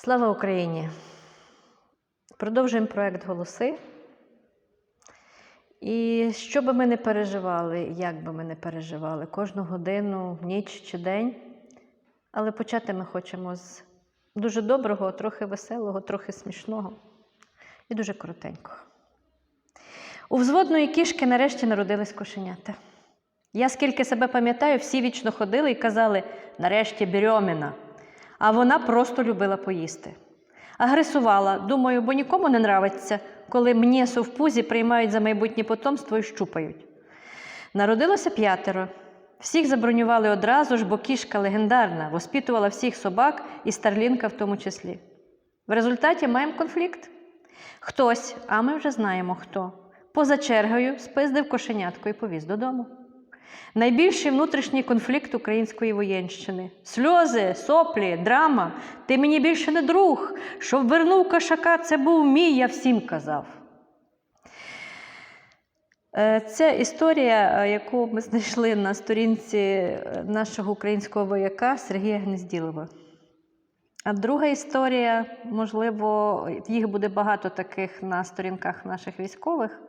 Слава Україні! Продовжуємо проект Голоси. І що би ми не переживали, як би ми не переживали, кожну годину, ніч чи день. Але почати ми хочемо з дуже доброго, трохи веселого, трохи смішного і дуже коротенького. У взводної кішки нарешті народились кошенята. Я скільки себе пам'ятаю, всі вічно ходили і казали, нарешті беремена. А вона просто любила поїсти. Агресувала, думаю, бо нікому не нравиться, коли м'єсо в пузі приймають за майбутнє потомство і щупають. Народилося п'ятеро. Всіх забронювали одразу ж, бо кішка легендарна, воспитувала всіх собак і старлінка в тому числі. В результаті маємо конфлікт. Хтось, а ми вже знаємо хто, поза чергою спиздив кошенятку і повіз додому. Найбільший внутрішній конфлікт української воєнщини. Сльози, соплі, драма. Ти мені більше не друг. Щоб вернув кошака, це був мій, я всім казав. Це історія, е, яку ми знайшли на сторінці е, нашого українського вояка Сергія Гнезділова. А друга історія, можливо, їх буде багато таких на сторінках наших військових,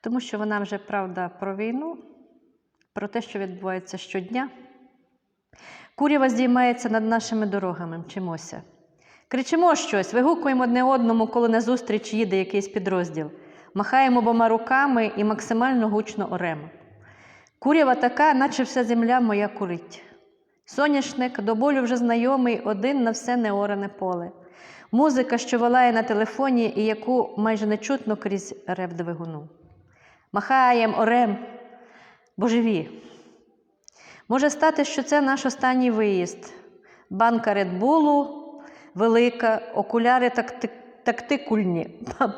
тому що вона вже правда про війну, про те, що відбувається щодня. Курява здіймається над нашими дорогами, мчимося. Кричимо щось, вигукуємо одне одному, коли назустріч їде якийсь підрозділ. Махаємо обома руками і максимально гучно оремо. Курява така, наче вся земля моя курить. Соняшник до болю вже знайомий один на все неоране поле. Музика, що волає на телефоні і яку майже не чутно крізь рев двигуну. Махаєм, орем, божеві. Може стати, що це наш останній виїзд. Банка Редбулу, велика, окуляри такти, тактикульні,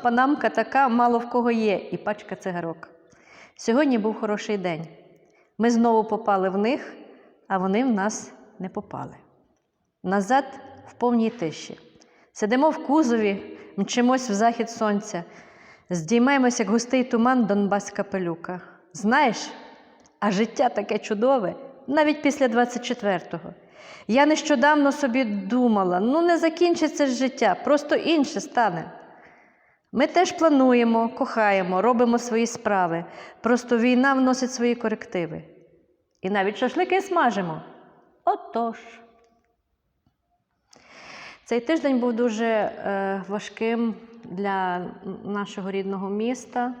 панамка така, мало в кого є, і пачка цигарок. Сьогодні був хороший день. Ми знову попали в них, а вони в нас не попали. Назад в повній тиші. Сидимо в кузові, мчимось в захід сонця, здіймаємось, як густий туман Донбаська пилюка. Знаєш, а життя таке чудове, навіть після 24-го. Я нещодавно собі думала: ну не закінчиться ж життя, просто інше стане. Ми теж плануємо, кохаємо, робимо свої справи. Просто війна вносить свої корективи. І навіть шашлики смажимо. Отож. Цей тиждень був дуже е, важким для нашого рідного міста.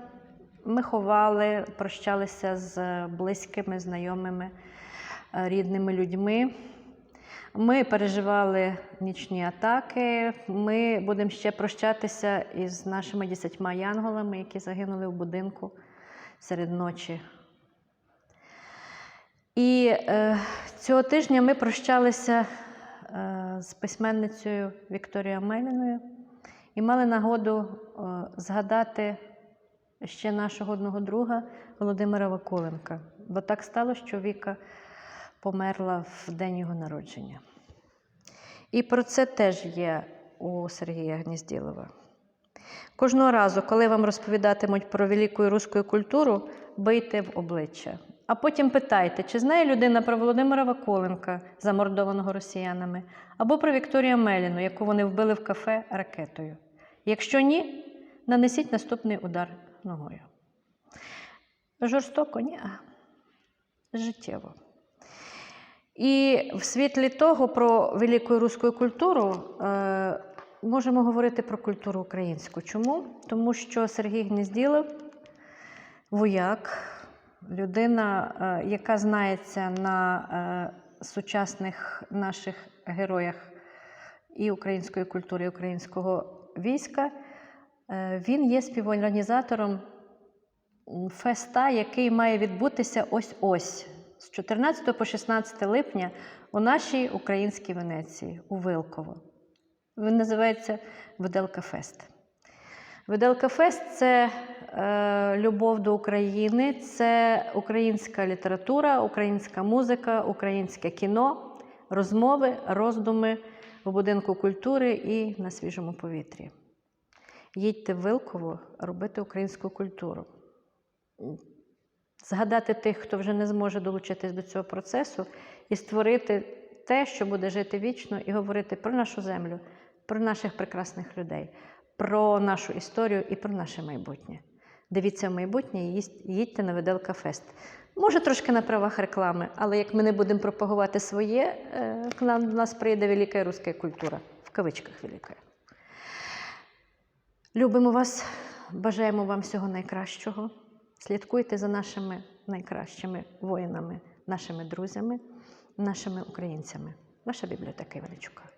Ми ховали, прощалися з близькими, знайомими, е, рідними людьми. Ми переживали нічні атаки. Ми будемо ще прощатися із нашими десятьма янголами, які загинули в будинку серед ночі. І е, цього тижня ми прощалися е, з письменницею Вікторією Меліною і мали нагоду е, згадати ще нашого одного друга Володимира Вакуленка. Бо так сталося, що Віка померла в день його народження. І про це теж є у Сергія Гнізділова. Кожного разу, коли вам розповідатимуть про велику і руську культуру, бийте в обличчя. А потім питайте, чи знає людина про Володимира Ваколенка, замордованого росіянами, або про Вікторію Меліну, яку вони вбили в кафе ракетою. Якщо ні, нанесіть наступний удар ногою. Жорстоко, ні, життєво. І в світлі того про велику руську культуру е, можемо говорити про культуру українську. Чому? Тому що Сергій Гнізділов, вояк, людина, е, яка знається на е, сучасних наших героях і української культури, і українського війська, він є співорганізатором феста, який має відбутися ось-ось з 14 по 16 липня у нашій українській Венеції, у Вилково. Він називається Виделка Фест. Виделка Фест це е, любов до України, це українська література, українська музика, українське кіно, розмови, роздуми в будинку культури і на свіжому повітрі. Їдьте в Вилково робити українську культуру згадати тих, хто вже не зможе долучитись до цього процесу, і створити те, що буде жити вічно, і говорити про нашу землю, про наших прекрасних людей, про нашу історію і про наше майбутнє. Дивіться в майбутнє і їдьте на Виделка Фест. Може, трошки на правах реклами, але як ми не будемо пропагувати своє, е, к нам до нас прийде велика руська культура, в кавичках велика. Любимо вас, бажаємо вам всього найкращого. Слідкуйте за нашими найкращими воїнами, нашими друзями, нашими українцями. Ваша бібліотека Іваничука.